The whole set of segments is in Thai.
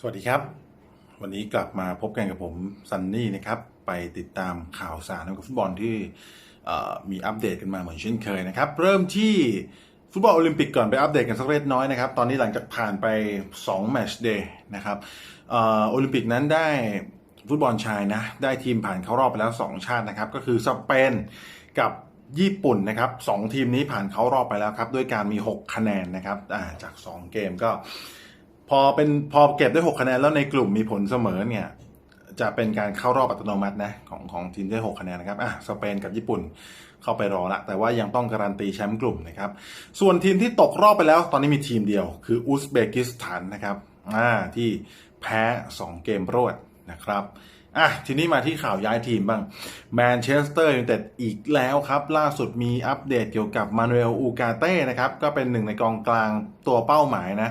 สวัสดีครับ วันนี้กลับมาพบกันกับผมซันนี่นะครับ ไปติดตามข่าวสารของฟุตบอลที่มีอัปเดตกันมาเหมือนเช่นเคยนะครับ เริ่มที่ฟุตบอลโอลิมปิกก่อนไปอัปเดตกันสักเล็กน้อยนะครับ ตอนนี้หลังจากผ่านไป2แมตช์เดย์นะครับอโอลิมปิกนั้นได้ฟุตบอลชายนะ ได้ทีมผ่านเข้ารอบไปแล้ว 2 ชาตินะครับ ก็คือสเปนกับญี่ปุ่นนะครับสองทีมนี้ผ่านเข้ารอบไปแล้วครับ ด้วยการมี 6 คะแนนนะครับอ่าจาก 2 เกมก็ พอเป็นพอเก็บได้ 6 คะแนนแล้วในกลุ่มมีผลเสมอเนี่ย จะเป็นการเข้ารอบอัตโนมัตินะของของทีมได้ 6 คะแนนนะครับอะสเปนกับญี่ปุ่นเข้าไปรอละแต่ว่ายังต้องการันตีแชมป์กลุ่มนะครับ ส่วนทีมที่ตกรอบไปแล้วตอนนี้มีทีมเดียว คืออุซเบกิสถานนะครับอ่าที่แพ้ 2 เกมรวดนะครับอะทีนี้มาที่ข่าวย้ายทีมบ้างแมนเชสเตอร์ยูไนเต็ดอีกแล้วครับ ล่าสุดมีอัปเดตเกี่ยวกับมานูเอลอูกาเต้นะครับ ก็เป็นหนึ่งในกองกลางตัวเป้าหมายนะ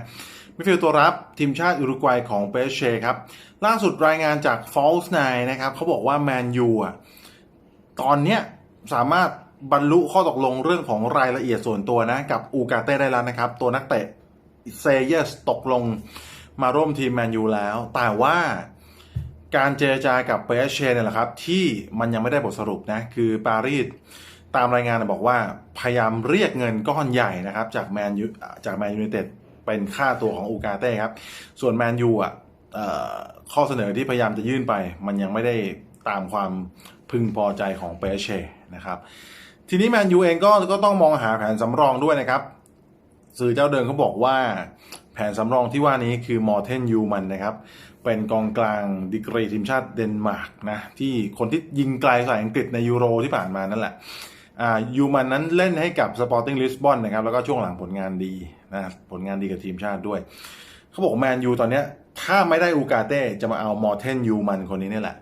มิดฟิลด์ตัวรับทีมชาติอุรุกวัยของเปเชครับ ล่าสุดรายงานจาก False 9นะครับเขาบอกว่าแมนยูอะตอนเนี้ยสามารถบรรลุข้อตกลงเรื่องของรายละเอียดส่วนตัวนะ กับอูกาเต้ได้แล้วนะครับ ตัวนักเตะเซเยสตกลงมาร่วมทีมแมนยูแล้ว แต่ว่าการเจรจากับเปเชเนี่ยแหละครับ ที่มันยังไม่ได้บทสรุปนะ คือปารีสตามรายงานบอกว่าพยายามเรียกเงินก้อนใหญ่นะครับ จากแมนยูจากแมนยูไนเต็ด เป็นค่าตัวของอูกาเต้ครับ ส่วนแมนยูอะข้อเสนอที่พยายามจะยื่นไป มันยังไม่ได้ตามความพึงพอใจของเปเช่นะครับทีนี้แมนยูเองก็ก็ต้องมองหาแผนสำรองด้วยนะครับ สื่อเจ้าเดิมเขาบอกว่าแผนสำรองที่ว่านี้คือมอร์เทนยูมันนะครับ เป็นกองกลางดีกรีทีมชาติเดนมาร์กนะ ที่คนที่ยิงไกลใส่อังกฤษในยูโรที่ผ่านมานั่นแหละอ่ายูมันนั้นเล่นให้กับสปอร์ติ้งลิสบอนนะครับ แล้วก็ช่วงหลังผลงานดี นะผลงานดีกับทีมชาติด้วย เขาบอกแมนยูตอนเนี้ย ถ้าไม่ได้อูกาเต้จะมาเอามอร์เทนยูมันคนนี้นี่แหละ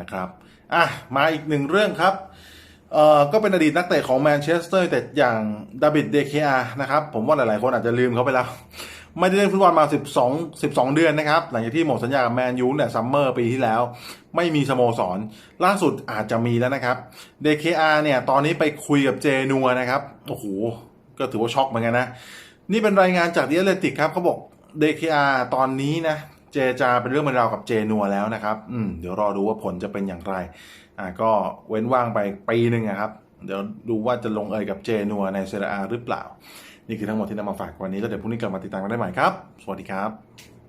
นะครับอะมาอีกหนึ่งเรื่องครับเอ่อก็เป็นอดีตนักเตะของแมนเชสเตอร์แต่อย่างดาวิดเดเคอานะครับผมว่าหลายๆคนอาจจะลืมเขาไปแล้ว ไม่ได้เล่นฟุตบอลมา 12 12 เดือนนะครับ หลังจากที่หมดสัญญากับแมนยูเนี่ยซัมเมอร์ปีที่แล้ว ไม่มีสโมสร ล่าสุดอาจจะมีแล้วนะครับเดเคอาเนี่ยตอนนี้ไปคุยกับเจนัวนะครับ โอ้โห ก็ถือว่าช็อกเหมือนกันนะ นี่เป็นรายงานจากดิเอเลติกครับเขาบอกเดเคอาตอนนี้นะ เจจาเป็นเรื่องเป็นราวกับเจนัวแล้วนะครับ อืมเดี๋ยวรอดูว่าผลจะเป็นอย่างไร อ่าก็เว้นว่างไปปีหนึ่งครับ เดี๋ยวดูว่าจะลงเอยกับเจนัวในเซเรียอาหรือเปล่า นี่คือทั้งหมดที่นำมาฝากวันนี้แล้วเดี๋ยวพรุ่งนี้กลับมาติดตามกันได้ใหม่ครับ สวัสดีครับ